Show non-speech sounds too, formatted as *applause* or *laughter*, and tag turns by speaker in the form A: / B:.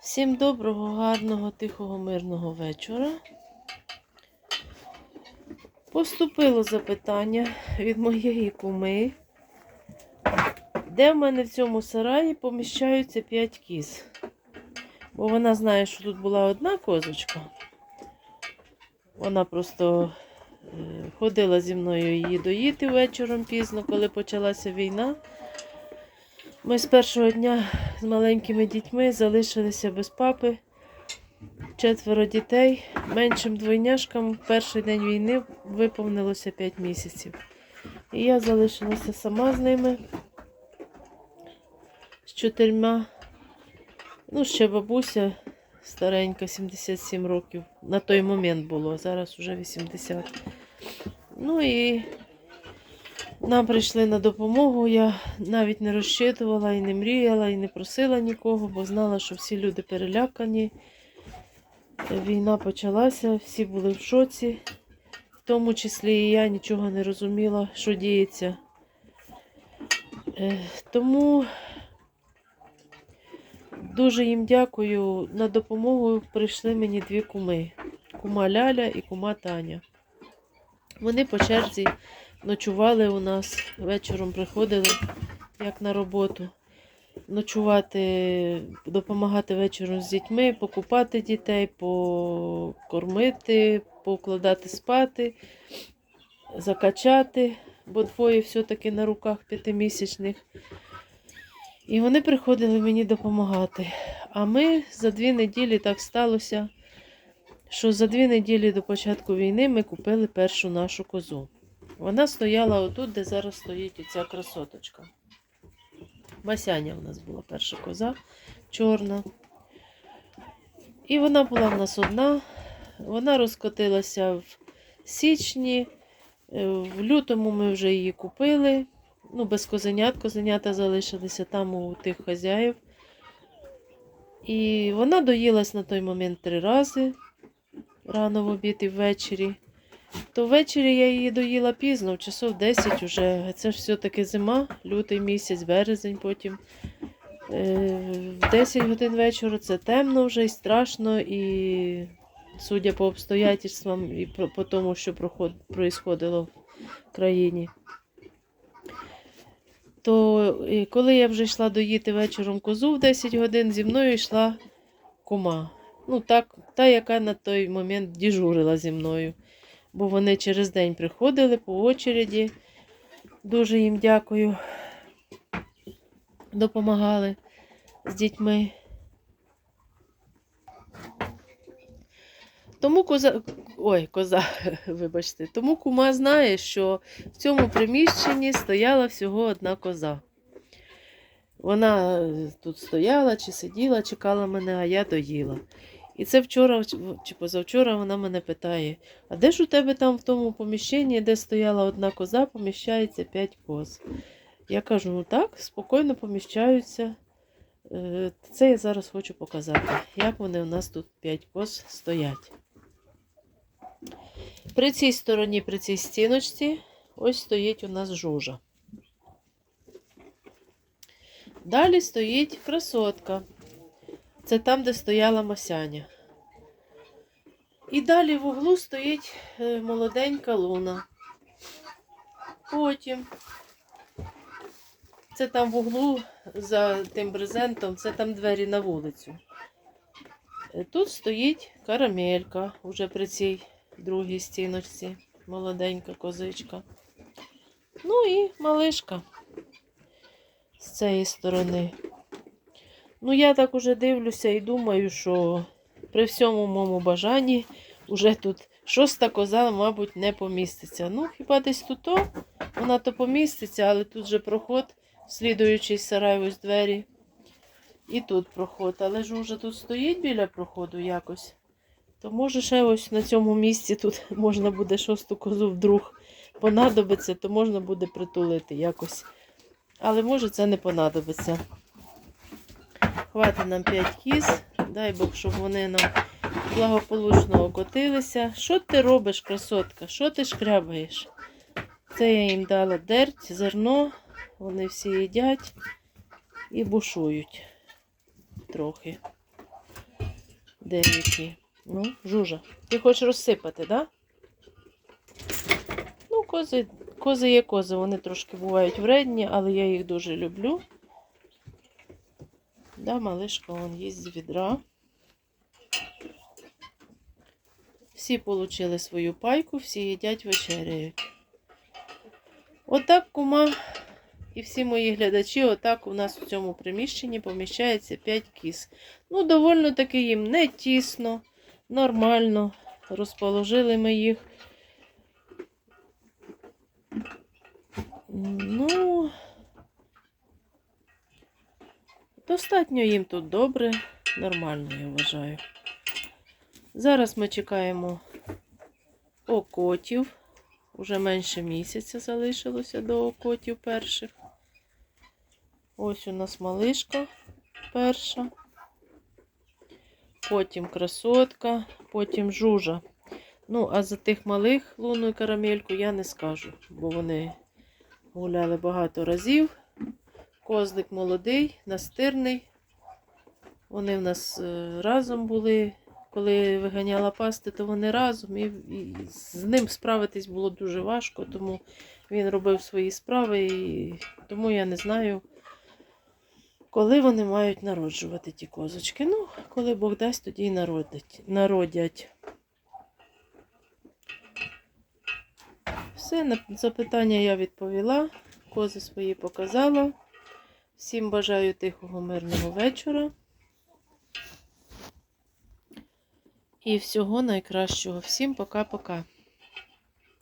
A: Всім доброго, гарного, тихого, мирного вечора. Поступило запитання від моєї куми, де в мене в цьому сараї поміщаються 5 кіз. Бо вона знає, що тут була одна козочка. Вона просто е, ходила зі мною її доїти вечором пізно, коли почалася війна. Ми з першого дня з маленькими дітьми залишилися без папи. Четверо дітей. Меншим двойняшкам перший день війни виповнилося 5 місяців. І я залишилася сама з ними, з чотирма. Ну, ще бабуся старенька, 77 років. На той момент було, зараз вже 80. Ну і нам прийшли на допомогу. Я навіть не розчитувала і не мріяла, і не просила нікого, бо знала, що всі люди перелякані. Війна почалася, всі були в шоці, в тому числі і я нічого не розуміла, що діється. Е, Тому дуже їм дякую. На допомогу прийшли мені дві куми: кума Ляля і кума Таня. Вони по черзі ночували у нас, вечором приходили, як на роботу. Ночувати, допомагати вечором з дітьми, покупати дітей, покормити, покладати спати, закачати, бо двоє все-таки на руках п'ятимісячних. І вони приходили мені допомагати. А ми за дві неділі так сталося, що за дві неділі до початку війни ми купили першу нашу козу. Вона стояла отут, де зараз стоїть оця красоточка. Масяня в нас була перша коза чорна. І вона була в нас одна. Вона розкотилася в січні. Е, В лютому ми вже її купили. Ну, без козенят. Козенята залишилися там у тих хазяїв. І вона доїлась на той момент три рази. Рано в обід і ввечері. То ввечері я її доїла пізно, в часов 10 вже. Це ж все-таки зима, лютий місяць, березень потім. Е, В 10 годин вечора це темно вже і страшно, і судя по обстоятельствам і по, тому, що проход, происходило в країні. То е, коли я вже йшла доїти вечором козу в 10 годин, зі мною йшла кума. Ну, так, та, яка на той момент діжурила зі мною бо вони через день приходили по очереді. Дуже їм дякую. Допомагали з дітьми. Тому коза, ой, коза, *laughs* вибачте, тому кума знає, що в цьому приміщенні стояла всього одна коза. Вона тут стояла, чи сиділа, чекала мене, а я доїла. І це вчора чи позавчора вона мене питає: а де ж у тебе там в тому поміщенні, де стояла одна коза, поміщається 5 коз? Я кажу, ну так, спокійно поміщаються. Е, Це я зараз хочу показати, як вони у нас тут 5 коз стоять. При цій стороні, при цій стіночці, ось стоїть у нас жужа. Далі стоїть красотка. Це там, де стояла Масяня. І далі в углу стоїть е, молоденька луна. Потім це там в углу за тим брезентом, це там двері на вулицю. Е, Тут стоїть карамелька уже при цій другій стіночці. Молоденька козичка. Ну і малишка з цієї сторони. Ну, я так уже дивлюся і думаю, що при всьому моєму бажанні вже тут шоста коза, мабуть, не поміститься. Ну, хіба десь тут то, вона то поміститься, але тут же проход, слідуючий сарай, ось двері. І тут проход. Але ж вже тут стоїть біля проходу якось. То може ще ось на цьому місці тут *laughs* можна буде шосту козу вдруг понадобиться, то можна буде притулити якось. Але може це не понадобиться. Хватить нам 5 кіз. Дай Бог, щоб вони нам благополучно окотилися. Що ти робиш, красотка? Що ти шкрябаєш? Це я їм дала дерть, зерно. Вони всі їдять і бушують. трохи. Деякі. Ну, жужа. Ти хочеш розсипати, так? Да? Ну, кози, кози є кози, вони трошки бувають вредні, але я їх дуже люблю. Да, малишка вон їсть з відра. Всі отримали свою пайку, всі їдять вечеряють. Отак, кума, і всі мої глядачі, отак у нас у цьому приміщенні поміщається 5 кіз. Ну, довольно таки їм не тісно, нормально. Розположили ми їх. Ну, достатньо їм тут добре, нормально, я вважаю. Зараз ми чекаємо окотів. Уже менше місяця залишилося до окотів перших. Ось у нас малишка перша. Потім красотка, потім жужа. Ну, а за тих малих лунну і карамельку я не скажу, бо вони гуляли багато разів. Козлик молодий, настирний. Вони в нас е, разом були. Коли виганяла пасти, то вони разом, і, і з ним справитись було дуже важко, тому він робив свої справи, і тому я не знаю, коли вони мають народжувати ті козочки. Ну, коли Бог дасть, тоді й народять, народять. Все, на запитання я відповіла, кози свої показала. Всім бажаю тихого, мирного вечора. І всього найкращого. Всім пока-пока.